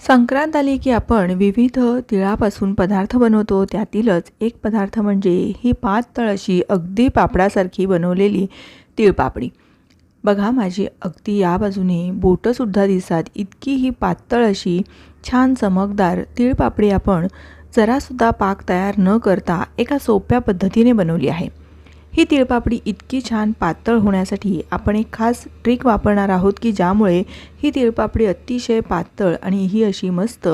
संक्रांत आली की आपण विविध तिळापासून पदार्थ बनवतो. त्यातीलच एक पदार्थ म्हणजे ही पातळ अशी अगदी पापडासारखी बनवलेली तिळपापडी. बघा माझी अगदी या बाजूने बोटंसुद्धा दिसतात. इतकी ही पातळ अशी छान चमकदार तिळपापडी आपण जरासुद्धा पाक तयार न करता एका सोप्या पद्धतीने बनवली आहे. ही तिळपापडी इतकी छान पातळ होण्यासाठी आपण एक खास ट्रिक वापरणार आहोत की ज्यामुळे ही तिळपापडी अतिशय पातळ आणि ही अशी मस्त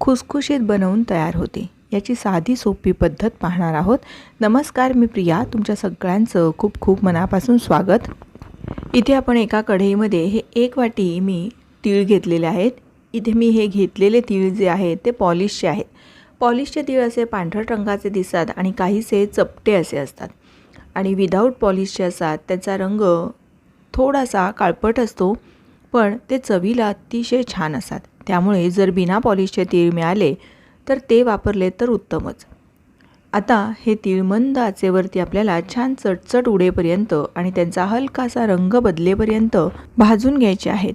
खुसखुशीत बनवून तयार होते. याची साधी सोपी पद्धत पाहणार आहोत. नमस्कार मी प्रिया. तुमच्या सगळ्यांचं खूप खूप मनापासून स्वागत. इथे आपण एका कढईमध्ये हे एक वाटी मी तीळ घेतलेले आहेत. इथे मी हे घेतलेले तीळ जे आहेत ते पॉलिशचे आहेत. पॉलिशचे तीळ असे पांढरट रंगाचे दिसतात आणि काहीसे चपटे असे असतात. आणि विदाऊट पॉलिशचे असतात त्याचा रंग थोडासा काळपट असतो पण ते चवीला अतिशय छान असतात. त्यामुळे जर बिना पॉलिशचे तीळ मिळाले तर ते वापरले तर उत्तमच. आता हे तीळ मंद आचेवरती आपल्याला छान चटचट उडेपर्यंत आणि त्यांचा हलकासा रंग बदलेपर्यंत भाजून घ्यायचे आहेत.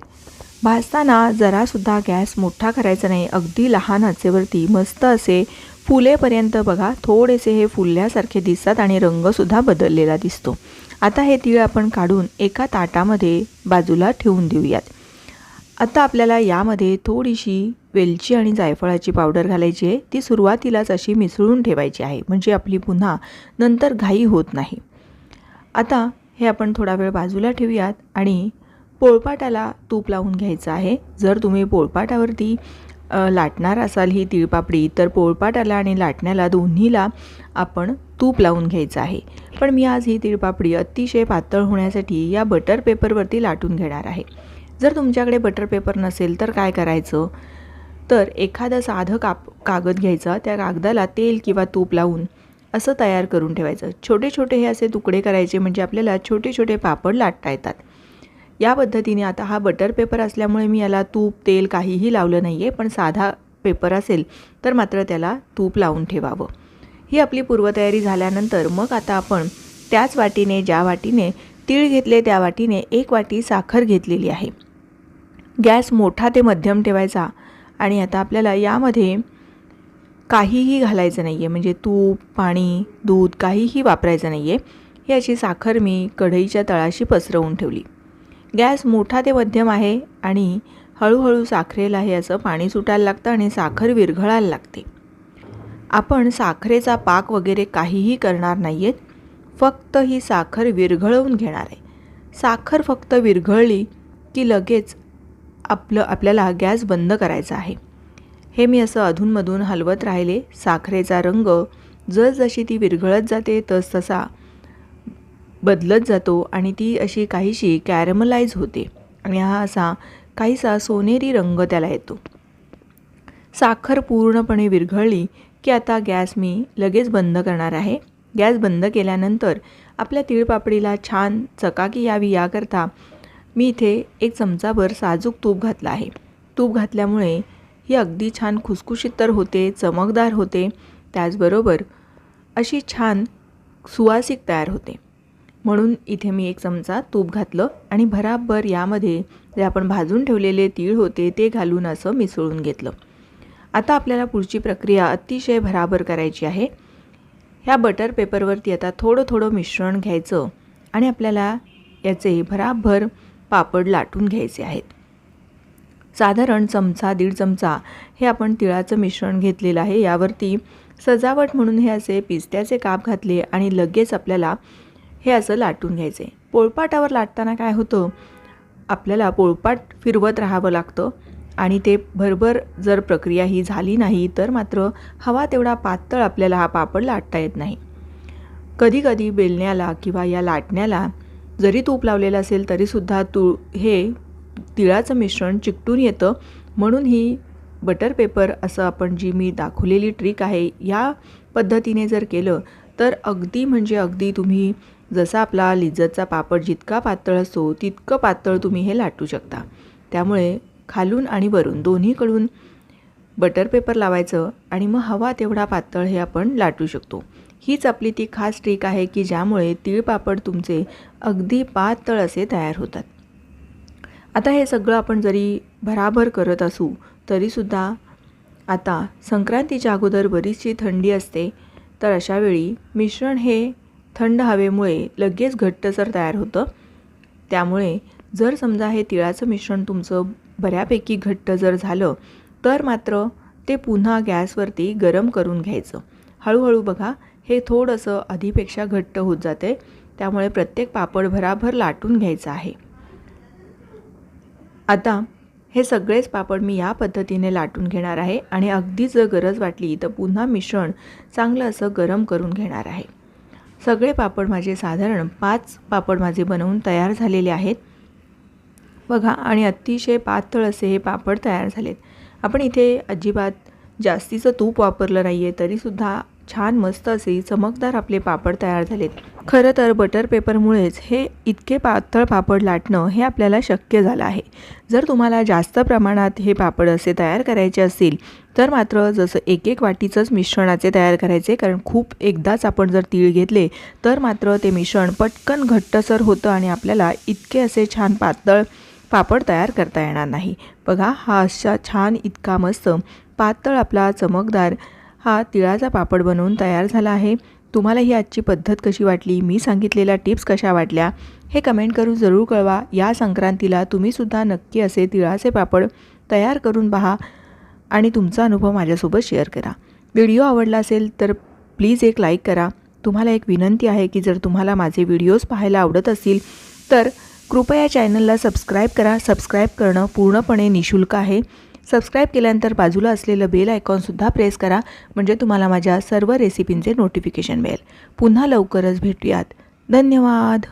भाजताना जरासुद्धा गॅस मोठा करायचा नाही. अगदी लहान आचेवरती मस्त असे फुलेपर्यंत बघा थोडेसे हे फुलल्यासारखे दिसतात आणि रंगसुद्धा बदललेला दिसतो. आता हे तीळ आपण काढून एका ताटामध्ये बाजूला ठेवून देऊयात. आता आपल्याला यामध्ये थोडीशी वेलची आणि जायफळाची पावडर घालायची आहे. ती सुरुवातीलाच अशी मिसळून ठेवायची आहे म्हणजे आपली पुन्हा नंतर घाई होत नाही. आता हे आपण थोडा वेळ बाजूला ठेवूयात आणि पोळपाटाला तूप लावून घ्यायचं आहे. जर तुम्ही पोळपाटावरती लाटणार असाल ही तिळपापडी तर पोळपाटाला आणि लाटण्याला दोन्हीला आपण तूप लावून घ्यायचं आहे. पण मी आज ही तिळपापडी अतिशय पातळ होण्यासाठी या बटर पेपरवरती लाटून घेणार आहे. जर तुमच्याकडे बटर पेपर नसेल तर काय करायचं? तर एखादं साधं काप कागद घ्यायचा त्या कागदाला तेल किंवा तूप लावून असं तयार करून ठेवायचं. छोटे छोटे हे असे तुकडे करायचे म्हणजे आपल्याला छोटे छोटे पापड लाटता येतात. या पद्धतीने आता हा बटर पेपर असल्यामुळे मी याला तूप तेल काहीही लावलं नाही आहे पण साधा पेपर असेल तर मात्र त्याला तूप लावून ठेवावं. ही आपली पूर्वतयारी झाल्यानंतर मग आता आपण त्याच वाटीने ज्या वाटीने तीळ घेतले त्या वाटीने एक वाटी साखर घेतलेली आहे. गॅस मोठा ते मध्यम ठेवायचा आणि आता आपल्याला यामध्ये काहीही घालायचं नाही आहे म्हणजे तूप पाणी दूध काहीही वापरायचं नाही आहे ही अशी साखर मी कढईच्या तळाशी पसरवून ठेवली. गॅस मोठा ते मध्यम आहे आणि हळूहळू साखरेला हे असं पाणी सुटायला लागतं आणि साखर विरघळायला लागते. आपण साखरेचा पाक वगैरे काहीही करणार नाही आहेत फक्त ही साखर विरघळवून घेणार आहे. साखर फक्त विरघळली की लगेच आपलं आपल्याला गॅस बंद करायचा आहे. हे मी असं अधूनमधून हलवत राहिले. साखरेचा रंग जसजशी ती विरघळत जाते तसतसा बदलत जातो आणि ती अशी काहीशी कॅरमलाईज होते. आणि हा असा काहीसा सोनेरी रंग त्याला येतो. साखर पूर्णपणे विरघळली की आता गॅस मी लगेच बंद करणार आहे. गॅस बंद केल्यानंतर आपल्या तिळपापडीला छान चकाकी यावी याकरता मी इथे एक चमचाभर साजूक तूप घातला आहे. तूप घातल्यामुळे ही अगदी छान खुसखुशीत तर होते चमकदार होते. त्याचबरोबर अशी छान सुवासिक तयार होते. म्हणून इथे मी एक चमचा तूप घातलं आणि भराबर यामध्ये जे आपण भाजून ठेवलेले तीळ होते ते घालून असं मिसळून घेतलं. आता आपल्याला पुढची प्रक्रिया अतिशय भराभर करायची आहे. ह्या बटर पेपरवरती आता थोडं थोडं मिश्रण घ्यायचं आणि आपल्याला याचे भराभर पापड लाटून घ्यायचे आहेत. साधारण चमचा दीड चमचा हे आपण तिळाचं मिश्रण घेतलेलं आहे. यावरती सजावट म्हणून हे असे पिस्त्याचे काप घातले आणि लगेच आपल्याला हे असं लाटून घ्यायचे. पोळपाटावर लाटताना काय होतं आपल्याला पोळपाट फिरवत राहावं लागतं आणि ते भरभर जर प्रक्रिया ही झाली नाही तर मात्र हवा तेवढा पातळ आपल्याला हा पापड लाटता येत नाही. कधीकधी बेलण्याला किंवा या लाटण्याला जरी तूप लावलेलं असेल तरीसुद्धा तू हे तिळाचं मिश्रण चिकटून येतं. म्हणून ही बटर पेपर असं आपण जी मी दाखवलेली ट्रिक आहे या पद्धतीने जर केलं तर अगदी म्हणजे अगदी तुम्ही जसा आपला लिज्जतचा पापड जितका पातळ असतो तितकं पातळ तुम्ही हे लाटू शकता. त्यामुळे खालून आणि वरून दोन्हीकडून बटर पेपर लावायचं आणि मग हवा तेवढा पातळ हे आपण लाटू शकतो. हीच आपली ती खास ट्रिक आहे की ज्यामुळे तीळपापड तुमचे अगदी पातळ असे तयार होतात. आता हे सगळं आपण जरी भराभर करत असू तरीसुद्धा आता संक्रांतीच्या अगोदर बरीचशी थंडी असते तर अशावेळी मिश्रण हे थंड हवेमुळे लगेच घट्टसर तयार होतं. त्यामुळे जर समजा हे तिळाचं मिश्रण तुमचं बऱ्यापैकी घट्ट जर झालं तर मात्र ते पुन्हा गॅसवरती गरम करून घ्यायचं. हळूहळू बघा हे थोडंसं आधीपेक्षा घट्ट होत जाते त्यामुळे प्रत्येक पापड भराभर लाटून घ्यायचं आहे. आता हे सगळेच पापड मी या पद्धतीने लाटून घेणार आहे आणि अगदी जर गरज वाटली तर पुन्हा मिश्रण चांगलं असं गरम करून घेणार आहे. सगळे पापड माझे साधारण पाच पापड माझे बनवून तयार झालेले आहेत. बघा आणि अतिशय पातळ असे हे पापड तयार झालेत. आपण इथे अजिबात जास्तीचं तूप वापरलं नाही आहे तरीसुद्धा छान मस्त असे चमकदार आपले पापड तयार झालेत. खरं तर बटर पेपरमुळेच हे इतके पातळ पापड लाटणं हे आपल्याला शक्य झालं आहे. जर तुम्हाला जास्त प्रमाणात हे पापड असे तयार करायचे असतील तर मात्र जसं एक एक वाटीचंच मिश्रणाचे तयार करायचे कारण खूप एकदाच आपण जर तीळ घेतले तर मात्र ते मिश्रण पटकन घट्टसर होतं आणि आपल्याला इतके असे छान पातळ पापड तयार करता येणार नाही. बघा हा अशा छान इतका मस्त पातळ आपला चमकदार हा तिळाचा पापड बनवून तयार झाला आहे. तुम्हाला ही आजची पद्धत कशी वाटली मी सांगितलेल्या टिप्स कशा वाटल्या हे कमेंट करून जरूर कळवा. या संक्रांतीला तुम्हीसुद्धा नक्की असे तिळाचे पापड तयार करून पहा. आणि तुमचा अनुभव माझ्यासोबत शेअर करा. व्हिडिओ आवडला असेल तर प्लीज एक लाईक करा. तुम्हाला एक विनंती आहे की जर तुम्हाला माझे व्हिडिओज पाहायला आवडत असतील तर कृपया चॅनलला सबस्क्राईब करा. सबस्क्राईब करणं पूर्णपणे निशुल्क आहे. सबस्क्राईब केल्यानंतर बाजूला असलेलं बेल आयकॉनसुद्धा प्रेस करा म्हणजे तुम्हाला माझ्या सर्व रेसिपींचे नोटिफिकेशन मिळेल. पुन्हा लवकरच भेटूयात. धन्यवाद!